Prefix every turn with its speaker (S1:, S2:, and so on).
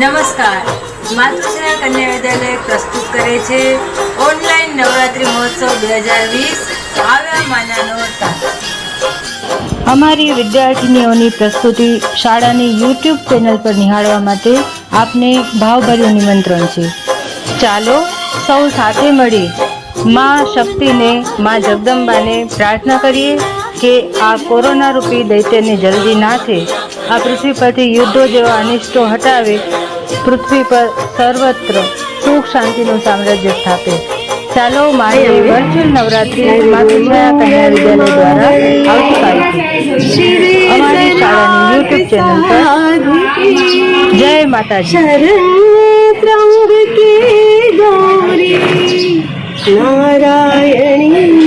S1: નમસ્કાર. માતૃશ્રેય કન્યા વિદ્યાલય પ્રસ્તુત કરે છે ઓનલાઈન નવરાત્રિ મહોત્સવ બે હજાર વીસ આવ્યા માનાનો
S2: અમારી વિદ્યાર્થીનીઓની પ્રસ્તુતિ શાળાની યુટ્યુબ ચેનલ પર નિહાળવા માટે આપને ભાવભર્યું નિમંત્રણ છે. ચાલો સૌ સાથે મળી માં શક્તિને, માં જગદંબાને પ્રાર્થના કરીએ. કે આ કોરોના રૂપી દૈત્યને જલ્દી નાથે આ પૃથ્વી પરથી યુદ્ધો જેવા અનિષ્ટો હટાવે પૃથ્વી પર સર્વત્ર સુખ શાંતિનું સામ્રાજ્ય સ્થાપે. ચાલો મારી વર્ચ્યુઅલ નવરાત્રી માતૃછાયા કન્યા વિદ્યાલય દ્વારા આવતીકાલથી અમારી શાળાની યુટ્યુબ ચેનલ પર જય માતાજી.
S3: નારાયણી.